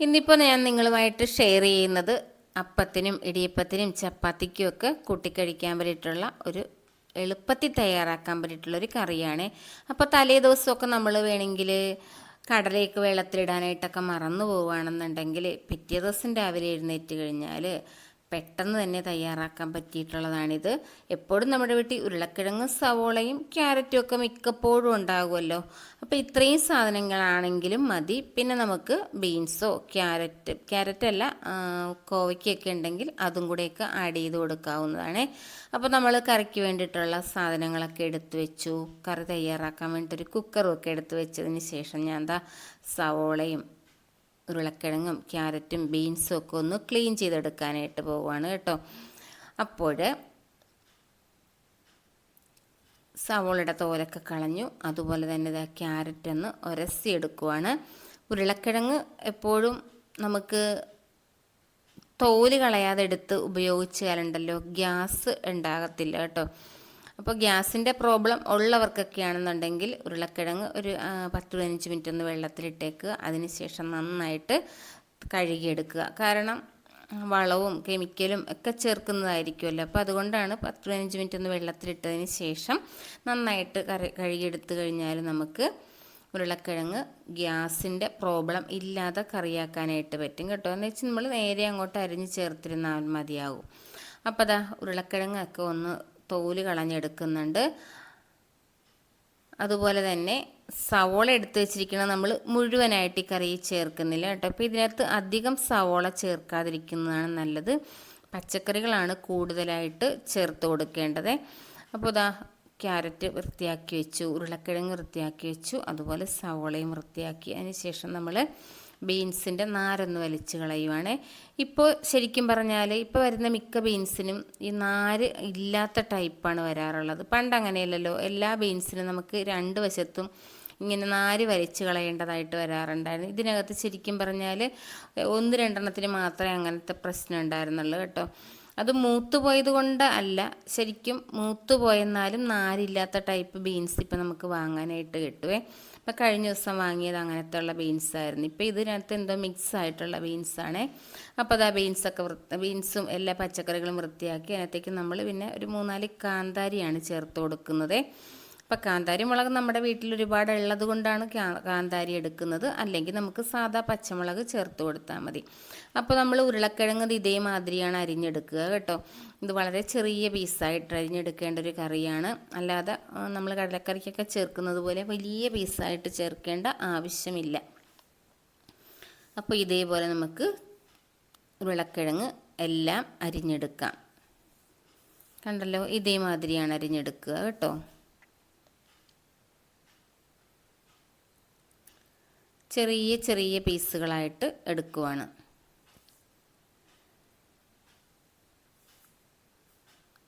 ഇന്നിപ്പോൾ ഞാൻ നിങ്ങളുമായിട്ട് ഷെയർ ചെയ്യുന്നത് അപ്പത്തിനും ഇടിയപ്പത്തിനും ചപ്പാത്തിക്കും ഒക്കെ കൂട്ടിക്കഴിക്കാൻ വേണ്ടിയിട്ടുള്ള ഒരു എളുപ്പത്തിൽ തയ്യാറാക്കാൻ പറ്റിയിട്ടുള്ള ഒരു കറിയാണ്. അപ്പോൾ തലേ ദിവസമൊക്കെ നമ്മൾ വേണമെങ്കിൽ കടലയൊക്കെ വെള്ളത്തിലിടാനായിട്ടൊക്കെ മറന്നു പോവുകയാണെന്നുണ്ടെങ്കിൽ പിറ്റേ ദിവസം രാവിലെ എഴുന്നേറ്റ് കഴിഞ്ഞാൽ പെട്ടെന്ന് തന്നെ തയ്യാറാക്കാൻ പറ്റിയിട്ടുള്ളതാണിത്. എപ്പോഴും നമ്മുടെ വീട്ടിൽ ഉരുളക്കിഴങ്ങും സവോളയും ക്യാരറ്റും ഒക്കെ മിക്കപ്പോഴും ഉണ്ടാകുമല്ലോ. അപ്പോൾ ഇത്രയും സാധനങ്ങളാണെങ്കിലും മതി. പിന്നെ നമുക്ക് ബീൻസോ ക്യാരറ്റ് ക്യാരറ്റ് അല്ല കോവയ്ക്കൊക്കെ ഉണ്ടെങ്കിൽ അതും കൂടെയൊക്കെ ആഡ് ചെയ്ത് കൊടുക്കാവുന്നതാണ്. അപ്പോൾ നമ്മൾ കറിക്ക് വേണ്ടിയിട്ടുള്ള സാധനങ്ങളൊക്കെ എടുത്തു വെച്ചു. കറി തയ്യാറാക്കാൻ വേണ്ടിയിട്ടൊരു കുക്കറും ഒക്കെ എടുത്തു വെച്ചതിന് ശേഷം ഞാൻ എന്താ സവോളയും ഉരുളക്കിഴങ്ങും ക്യാരറ്റും ബീൻസും ഒക്കെ ഒന്ന് ക്ലീൻ ചെയ്തെടുക്കാനായിട്ട് പോവുകയാണ് കേട്ടോ. അപ്പോൾ സവോളയുടെ തോലൊക്കെ കളഞ്ഞു. അതുപോലെ തന്നെ ഇതാ ക്യാരറ്റ് ഒന്ന് ഉരസി എടുക്കുവാണ്. ഉരുളക്കിഴങ്ങ് എപ്പോഴും നമുക്ക് തോൽ കളയാതെ എടുത്ത് ഉപയോഗിച്ചാലുണ്ടല്ലോ ഗ്യാസ് ഉണ്ടാകത്തില്ല കേട്ടോ. അപ്പോൾ ഗ്യാസിന്റെ പ്രോബ്ലം ഉള്ളവർക്കൊക്കെയാണെന്നുണ്ടെങ്കിൽ ഉരുളക്കിഴങ്ങ് ഒരു പത്ത് പതിനഞ്ച് മിനിറ്റ് ഒന്ന് വെള്ളത്തിലിട്ടേക്കുക. അതിനുശേഷം നന്നായിട്ട് കഴുകിയെടുക്കുക. കാരണം വളവും കെമിക്കലും ഒക്കെ ചേർക്കുന്നതായിരിക്കുമല്ലോ. അപ്പോൾ അതുകൊണ്ടാണ് പത്ത് പതിനഞ്ച് മിനിറ്റ് ഒന്ന് വെള്ളത്തിലിട്ടതിന് ശേഷം നന്നായിട്ട് കറി കഴുകിയെടുത്ത് കഴിഞ്ഞാൽ നമുക്ക് ഉരുളക്കിഴങ്ങ് ഗ്യാസിന്റെ പ്രോബ്ലം ഇല്ലാതെ കറിയാക്കാനായിട്ട് പറ്റും കേട്ടോ. എന്ന് വെച്ചാൽ നമ്മൾ നേരെ അങ്ങോട്ട് അരിഞ്ഞ് ചേർത്തിരുന്നാൽ മതിയാകും അപ്പോൾ അതാ ഉരുളക്കിഴങ്ങൊക്കെ ഒന്ന് തോൽ കളഞ്ഞെടുക്കുന്നുണ്ട്. അതുപോലെ തന്നെ സവോള എടുത്ത് വെച്ചിരിക്കുന്നത് നമ്മൾ മുഴുവനായിട്ട് ഈ കറിയിൽ ചേർക്കുന്നില്ല കേട്ടോ. അപ്പോൾ ഇതിനകത്ത് അധികം സവോള ചേർക്കാതിരിക്കുന്നതാണ് നല്ലത്. പച്ചക്കറികളാണ് കൂടുതലായിട്ട് ചേർത്ത് കൊടുക്കേണ്ടത്. അപ്പോൾ ഇതാ ക്യാരറ്റ് വൃത്തിയാക്കി വെച്ചു ഉരുളക്കിഴങ്ങ് വൃത്തിയാക്കി വെച്ചു അതുപോലെ സവോളയും വൃത്തിയാക്കി. അതിന് ശേഷം നമ്മൾ ബീൻസിന്റെ നാരൊന്ന് വലിച്ചു കളയുവാണ്. ഇപ്പോൾ ശരിക്കും പറഞ്ഞാൽ ഇപ്പോൾ വരുന്ന മിക്ക ബീൻസിനും ഈ നാര് ഇല്ലാത്ത ടൈപ്പാണ് വരാറുള്ളത്. പണ്ട് അങ്ങനെയല്ലല്ലോ. എല്ലാ ബീൻസിനും നമുക്ക് രണ്ട് വശത്തും ഇങ്ങനെ നാര് വലിച്ചു കളയേണ്ടതായിട്ട് വരാറുണ്ടായിരുന്നു. ഇതിനകത്ത് ശരിക്കും പറഞ്ഞാൽ ഒന്ന് രണ്ടെണ്ണത്തിന് മാത്രമേ അങ്ങനത്തെ പ്രശ്നം ഉണ്ടായിരുന്നുള്ളൂ കേട്ടോ. അത് മൂത്ത് പോയത് കൊണ്ട് അല്ല ശരിക്കും മൂത്ത് പോയെന്നാലും നാരില്ലാത്ത ടൈപ്പ് ബീൻസ് ഇപ്പം നമുക്ക് വാങ്ങാനായിട്ട് കിട്ടുവേ. ഇപ്പം കഴിഞ്ഞ ദിവസം വാങ്ങിയത് അങ്ങനത്തെ ഉള്ള ബീൻസ് ആയിരുന്നു. ഇപ്പം ഇതിനകത്ത് എന്തോ മിക്സ് ആയിട്ടുള്ള ബീൻസാണ് അപ്പോൾ അതാ ബീൻസൊക്കെ വൃത്തി ബീൻസും എല്ലാ പച്ചക്കറികളും വൃത്തിയാക്കി അതിനകത്തേക്ക് നമ്മൾ പിന്നെ ഒരു മൂന്നാൽ കാന്താരിയാണ് ചേർത്ത് കൊടുക്കുന്നത്. ഇപ്പം കാന്താരി മുളക് നമ്മുടെ വീട്ടിൽ ഒരുപാട് ഉള്ളത് കൊണ്ടാണ് കാന്താരി എടുക്കുന്നത്. അല്ലെങ്കിൽ നമുക്ക് സാധാ പച്ചമുളക് ചേർത്ത് കൊടുത്താൽ മതി. അപ്പോൾ നമ്മൾ ഉരുളക്കിഴങ്ങ് ഇത് ഇതേമാതിരിയാണ് അരിഞ്ഞെടുക്കുക കേട്ടോ. ഇത് വളരെ ചെറിയ പീസായിട്ട് അരിഞ്ഞെടുക്കേണ്ട ഒരു കറിയാണ്. അല്ലാതെ നമ്മൾ കടലക്കറിക്കൊക്കെ ചേർക്കുന്നത് പോലെ വലിയ പീസായിട്ട് ചേർക്കേണ്ട ആവശ്യമില്ല. അപ്പോൾ ഇതേപോലെ നമുക്ക് ഉരുളക്കിഴങ്ങ് എല്ലാം അരിഞ്ഞെടുക്കാം. കണ്ടല്ലോ ഇതേമാതിരിയാണ് അരിഞ്ഞെടുക്കുക കേട്ടോ. ചെറിയ ചെറിയ പീസുകളായിട്ട് എടുക്കുവാണ്.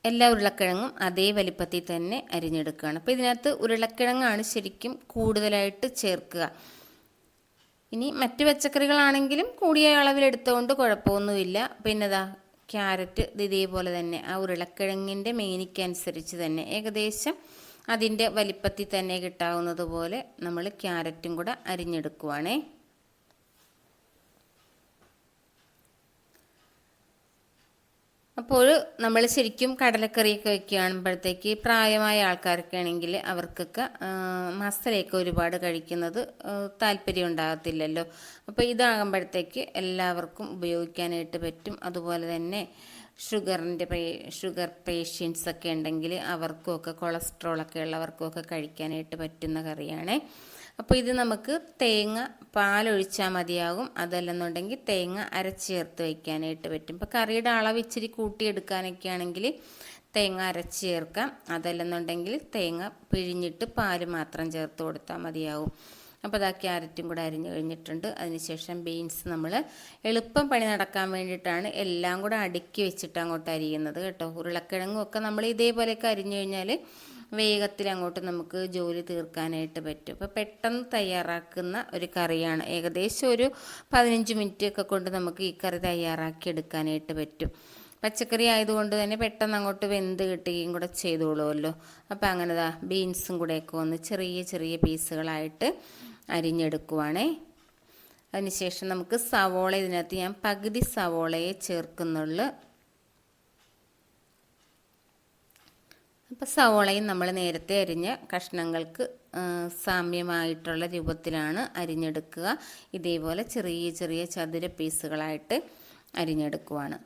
എല്ലാ ഉരുളക്കിഴങ്ങും അതേ വലിപ്പത്തിൽ തന്നെ അരിഞ്ഞെടുക്കുകയാണ്. അപ്പോൾ ഇതിനകത്ത് ഉരുളക്കിഴങ്ങാണ് ശരിക്കും കൂടുതലായിട്ട് ചേർക്കുക. ഇനി മറ്റ് പച്ചക്കറികളാണെങ്കിലും കൂടിയ അളവിലെടുത്തുകൊണ്ട് കുഴപ്പമൊന്നുമില്ല. പിന്നെതാ ക്യാരറ്റ് ഇത് ഇതേപോലെ തന്നെ ആ ഉരുളക്കിഴങ്ങിന്റെ മേനിക്കനുസരിച്ച് തന്നെ ഏകദേശം അതിന്റെ വലിപ്പത്തിൽ തന്നെ കിട്ടാവുന്നത് പോലെ നമ്മൾ ക്യാരറ്റും കൂടെ അരിഞ്ഞെടുക്കുവാണേ. അപ്പോൾ നമ്മൾ ശരിക്കും കടലക്കറിയൊക്കെ വയ്ക്കുകയാണുമ്പോഴത്തേക്ക് പ്രായമായ ആൾക്കാർക്കാണെങ്കിൽ അവർക്കൊക്കെ മസലയൊക്കെ ഒരുപാട് കഴിക്കുന്നത് താല്പര്യം ഉണ്ടാകത്തില്ലല്ലോ. അപ്പോൾ ഇതാകുമ്പോഴത്തേക്ക് എല്ലാവർക്കും ഉപയോഗിക്കാനായിട്ട് പറ്റും. അതുപോലെ തന്നെ ഷുഗറിന്റെ ഷുഗർ പേഷ്യൻസ് ഒക്കെ ഉണ്ടെങ്കിൽ അവർക്കുമൊക്കെ കൊളസ്ട്രോളൊക്കെ ഉള്ളവർക്കുമൊക്കെ കഴിക്കാനായിട്ട് പറ്റുന്ന കറിയാണ്. അപ്പോൾ ഇത് നമുക്ക് തേങ്ങ പാലൊഴിച്ചാൽ മതിയാകും. അതല്ലെന്നുണ്ടെങ്കിൽ തേങ്ങ അരച്ചേർത്ത് വയ്ക്കാനായിട്ട് പറ്റും. ഇപ്പോൾ കറിയുടെ അളവ് ഇച്ചിരി കൂട്ടിയെടുക്കാനൊക്കെ ആണെങ്കിൽ തേങ്ങ അരച്ച് ചേർക്കാം അതല്ലെന്നുണ്ടെങ്കിൽ തേങ്ങ പിഴിഞ്ഞിട്ട് പാൽ മാത്രം ചേർത്ത് കൊടുത്താൽ മതിയാകും. അപ്പോൾ അതാ ക്യാരറ്റും കൂടെ അരിഞ്ഞു കഴിഞ്ഞിട്ടുണ്ട്. അതിനുശേഷം ബീൻസ് നമ്മൾ എളുപ്പം പണി നടക്കാൻ വേണ്ടിയിട്ടാണ് എല്ലാം കൂടെ അടുക്കി വെച്ചിട്ട് അങ്ങോട്ട് അരിയുന്നത് കേട്ടോ. ഉരുളക്കിഴങ്ങും ഒക്കെ നമ്മൾ ഇതേപോലെയൊക്കെ അരിഞ്ഞു കഴിഞ്ഞാൽ വേഗത്തിൽ അങ്ങോട്ട് നമുക്ക് ജോലി തീർക്കാനായിട്ട് പറ്റും. അപ്പോൾ പെട്ടെന്ന് തയ്യാറാക്കുന്ന ഒരു കറിയാണ്. ഏകദേശം ഒരു പതിനഞ്ച് മിനിറ്റ് ഒക്കെ കൊണ്ട് നമുക്ക് ഈ കറി തയ്യാറാക്കി എടുക്കാനായിട്ട് പറ്റും. പച്ചക്കറി ആയതുകൊണ്ട് തന്നെ പെട്ടെന്ന് അങ്ങോട്ട് വെന്ത് കിട്ടുകയും കൂടെ ചെയ്തോളുമല്ലോ. അപ്പോൾ അങ്ങനെ ദാ ബീൻസും കൂടെയൊക്കെ ഒന്ന് ചെറിയ ചെറിയ പീസുകളായിട്ട് അരിഞ്ഞെടുക്കുവാണേ. അതിനുശേഷം നമുക്ക് സവോള ഇതിനകത്ത് ഞാൻ പകുതി സവോളയെ ചേർക്കുന്നുള്ളൂ. അപ്പോൾ സവോളയും നമ്മൾ നേരത്തെ അരിഞ്ഞ കഷ്ണങ്ങൾക്ക് സാമ്യമായിട്ടുള്ള രൂപത്തിലാണ് അരിഞ്ഞെടുക്കുക. ഇതേപോലെ ചെറിയ ചെറിയ ചതുര പീസുകളായിട്ട് അരിഞ്ഞെടുക്കുവാണ്.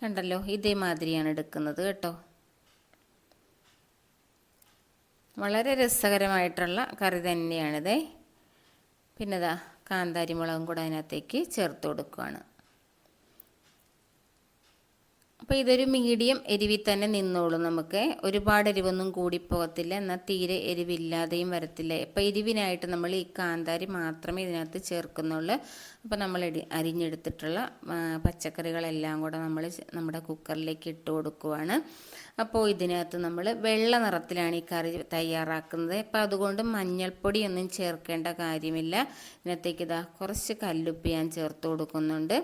കണ്ടല്ലോ ഇതേമാതിരിയാണ് എടുക്കുന്നത് കേട്ടോ. വളരെ രസകരമായിട്ടുള്ള കറി തന്നെയാണിത്. പിന്നെ ഇതാ കാന്താരി മുളകും കൂടെ അതിനകത്തേക്ക് ചേർത്ത് കൊടുക്കുകയാണ് അപ്പോൾ ഇതൊരു മീഡിയം എരിവിൽ തന്നെ നിന്നോളും നമുക്ക്. ഒരുപാട് എരിവൊന്നും കൂടിപ്പോകത്തില്ല എന്നാൽ തീരെ എരിവില്ലാതെയും വരത്തില്ല. അപ്പോൾ എരിവിനായിട്ട് നമ്മൾ ഈ കാന്താരി മാത്രമേ ഇതിനകത്ത് ചേർക്കുന്നുള്ളൂ. അപ്പോൾ നമ്മൾ അരിഞ്ഞെടുത്തിട്ടുള്ള പച്ചക്കറികളെല്ലാം കൂടെ നമ്മൾ നമ്മുടെ കുക്കറിലേക്ക് ഇട്ട് കൊടുക്കുവാണ്. അപ്പോൾ ഇതിനകത്ത് നമ്മൾ വെള്ള നിറത്തിലാണ് ഈ കറി തയ്യാറാക്കുന്നത്. അപ്പോൾ അതുകൊണ്ട് മഞ്ഞൾപ്പൊടിയൊന്നും ചേർക്കേണ്ട കാര്യമില്ല. ഇതിനകത്തേക്ക് ഇതാ കുറച്ച് കല്ലുപ്പി ഞാൻ ചേർത്ത് കൊടുക്കുന്നുണ്ട്.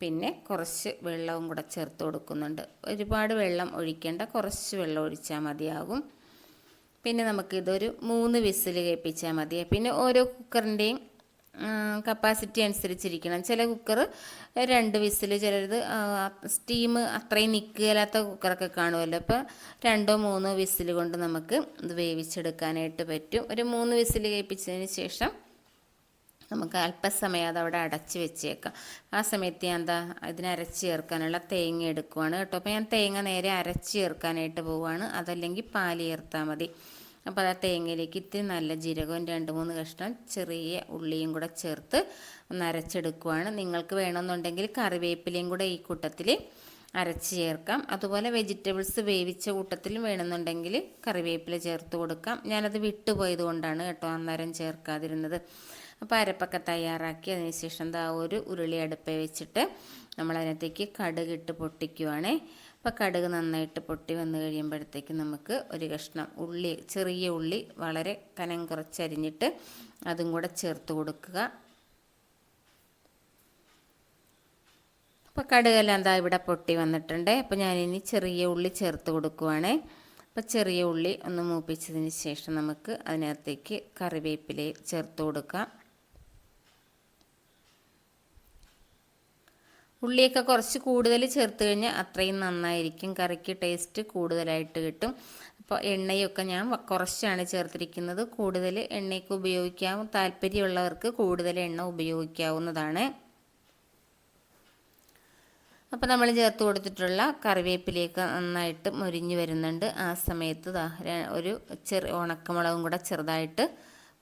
പിന്നെ കുറച്ച് വെള്ളവും കൂടെ ചേർത്ത് കൊടുക്കുന്നുണ്ട്. ഒരുപാട് വെള്ളം ഒഴിക്കേണ്ട കുറച്ച് വെള്ളം ഒഴിച്ചാൽ മതിയാകും. പിന്നെ നമുക്കിതൊരു മൂന്ന് വിസിൽ കേൾപ്പിച്ചാൽ മതിയാകും പിന്നെ ഓരോ കുക്കറിന്റെയും കപ്പാസിറ്റി അനുസരിച്ചിരിക്കണം. ചില കുക്കർ രണ്ട് വിസിൽ ചിലത് സ്റ്റീം അത്രയും നിൽക്കുകയില്ലാത്ത കുക്കറൊക്കെ കാണുമല്ലോ. അപ്പോൾ രണ്ടോ മൂന്നോ വിസിൽ കൊണ്ട് നമുക്ക് ഇത് വേവിച്ചെടുക്കാനായിട്ട് പറ്റും. ഒരു മൂന്ന് വിസിൽ കേൾപ്പിച്ചതിന് ശേഷം നമുക്ക് അല്പസമയം അത് അവിടെ അടച്ച് വെച്ചേക്കാം. ആ സമയത്ത് ഞാൻ എന്താ ഇതിന് അരച്ച് ചേർക്കാനുള്ള തേങ്ങ എടുക്കുവാണ് കേട്ടോ. അപ്പോൾ ഞാൻ തേങ്ങ നേരെ അരച്ച് ചേർക്കാനായിട്ട് പോവുകയാണ്. അതല്ലെങ്കിൽ പാൽ ചേർത്താൽ മതി. അപ്പോൾ അത് ആ തേങ്ങയിലേക്ക് ഇത്തിരി നല്ല ജീരകവും രണ്ട് മൂന്ന് കഷ്ണം ചെറിയ ഉള്ളിയും കൂടെ ചേർത്ത് ഒന്ന് അരച്ചെടുക്കുവാണ്. നിങ്ങൾക്ക് വേണമെന്നുണ്ടെങ്കിൽ കറിവേപ്പിലയും കൂടെ ഈ കൂട്ടത്തിൽ അരച്ച് ചേർക്കാം. അതുപോലെ വെജിറ്റബിൾസ് വേവിച്ച കൂട്ടത്തിലും വേണമെന്നുണ്ടെങ്കിൽ കറിവേപ്പില ചേർത്ത് കൊടുക്കാം. ഞാനത് വിട്ടുപോയത് കൊണ്ടാണ് കേട്ടോ അന്നേരം ചേർക്കാതിരുന്നത്. അപ്പോൾ അരപ്പൊക്കെ തയ്യാറാക്കി അതിനുശേഷം എന്താ ഒരു ഉരുളി അടുപ്പ് വെച്ചിട്ട് നമ്മൾ അതിനകത്തേക്ക് കടുക് ഇട്ട് പൊട്ടിക്കുവാണേ. അപ്പോൾ കടുക് നന്നായിട്ട് പൊട്ടി വന്നു കഴിയുമ്പോഴത്തേക്ക് നമുക്ക് ഒരു കഷ്ണം ഉള്ളി ചെറിയ ഉള്ളി വളരെ കനം കുറച്ചരിഞ്ഞിട്ട് അതും കൂടെ ചേർത്ത് കൊടുക്കുക. അപ്പോൾ കടുകെല്ലാം എന്താ ഇവിടെ പൊട്ടി വന്നിട്ടുണ്ട്. അപ്പോൾ ഞാനിനി ചെറിയ ഉള്ളി ചേർത്ത് കൊടുക്കുവാണേ. അപ്പോൾ ചെറിയ ഉള്ളി ഒന്ന് മൂപ്പിച്ചതിന് ശേഷം നമുക്ക് അതിനകത്തേക്ക് കറിവേപ്പില ചേർത്ത് കൊടുക്കാം. ഉള്ളിയൊക്കെ കുറച്ച് കൂടുതൽ ചേർത്ത് കഴിഞ്ഞാൽ അത്രയും നന്നായിരിക്കും. കറിക്ക് ടേസ്റ്റ് കൂടുതലായിട്ട് കിട്ടും. അപ്പോൾ എണ്ണയൊക്കെ ഞാൻ കുറച്ചാണ് ചേർത്തിരിക്കുന്നത്. കൂടുതൽ എണ്ണയൊക്കെ ഉപയോഗിക്കാം. താല്പര്യമുള്ളവർക്ക് കൂടുതൽ എണ്ണ ഉപയോഗിക്കാവുന്നതാണ്. അപ്പോൾ നമ്മൾ ചേർത്ത് കൊടുത്തിട്ടുള്ള കറിവേപ്പിലയൊക്കെ നന്നായിട്ട് മുരിഞ്ഞ് വരുന്നുണ്ട്. ആ സമയത്ത് ഒരു ചെറു ഉണക്കമുളകും കൂടെ ചെറുതായിട്ട്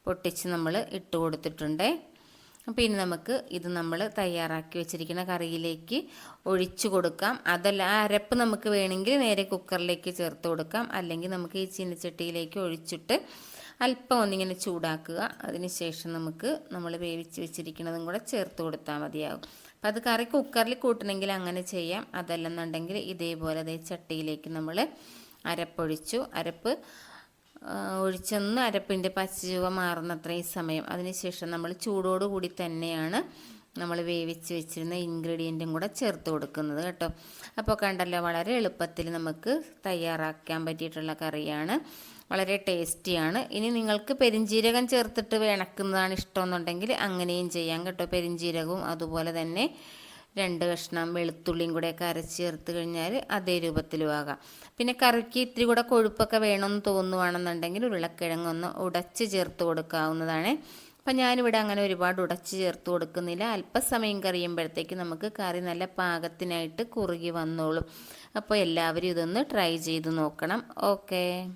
പൊട്ടിച്ച് നമ്മൾ ഇട്ട് കൊടുത്തിട്ടുണ്ട്. അപ്പോൾ ഇനി നമുക്ക് ഇത് നമ്മൾ തയ്യാറാക്കി വെച്ചിരിക്കുന്ന കറിയിലേക്ക് ഒഴിച്ചു കൊടുക്കാം. അതല്ല ആ അരപ്പ് നമുക്ക് വേണമെങ്കിൽ നേരെ കുക്കറിലേക്ക് ചേർത്ത് കൊടുക്കാം. അല്ലെങ്കിൽ നമുക്ക് ഈ ചീനച്ചട്ടിയിലേക്ക് ഒഴിച്ചിട്ട് അല്പം ഒന്നിങ്ങനെ ചൂടാക്കുക. അതിനുശേഷം നമുക്ക് നമ്മൾ വേവിച്ച് വെച്ചിരിക്കുന്നതും കൂടെ ചേർത്ത് കൊടുത്താൽ മതിയാകും. അപ്പം അത് കറി കുക്കറിൽ കൂട്ടണമെങ്കിൽ അങ്ങനെ ചെയ്യാം. അതല്ലെന്നുണ്ടെങ്കിൽ ഇതേപോലെ അതേ ചട്ടിയിലേക്ക് നമ്മൾ അരപ്പൊഴിച്ചു. അരപ്പ് ഒഴിച്ചൊന്ന് അരപ്പിന്റെ പച്ചചുവ മാറുന്നത്രയും സമയം. അതിനുശേഷം നമ്മൾ ചൂടോടുകൂടി തന്നെയാണ് നമ്മൾ വേവിച്ച് വെച്ചിരുന്ന ഇൻഗ്രീഡിയന്റും കൂടെ ചേർത്ത് കൊടുക്കുന്നത് കേട്ടോ. അപ്പോൾ കണ്ടല്ലോ വളരെ എളുപ്പത്തിൽ നമുക്ക് തയ്യാറാക്കാൻ പറ്റിയിട്ടുള്ള കറിയാണ്. വളരെ ടേസ്റ്റിയാണ്. ഇനി നിങ്ങൾക്ക് പെരിഞ്ജീരകം ചേർത്തിട്ട് വേണക്കുന്നതാണ് ഇഷ്ടമെന്നുണ്ടെങ്കിൽ അങ്ങനെയും ചെയ്യാം കേട്ടോ. പെരിഞ്ജീരകവും അതുപോലെ തന്നെ രണ്ട് കഷ്ണം വെളുത്തുള്ളിയും കൂടെയൊക്കെ അരച്ച് ചേർത്ത് കഴിഞ്ഞാൽ അതേ രൂപത്തിലും ആകാം. പിന്നെ കറിക്ക് ഇത്തിരി കൂടെ കൊഴുപ്പൊക്കെ വേണമെന്ന് തോന്നുവാണെന്നുണ്ടെങ്കിൽ ഉരുളക്കിഴങ്ങൊന്ന് ഉടച്ച് ചേർത്ത് കൊടുക്കാവുന്നതാണ്. അപ്പം ഞാനിവിടെ അങ്ങനെ ഒരുപാട് ഉടച്ച് ചേർത്ത് കൊടുക്കുന്നില്ല. അല്പസമയം കറിയുമ്പോഴത്തേക്ക് നമുക്ക് കറി നല്ല പാകത്തിനായിട്ട് കുറുകി വന്നോളും. അപ്പോൾ എല്ലാവരും ഇതൊന്ന് ട്രൈ ചെയ്ത് നോക്കണം. ഓക്കേ.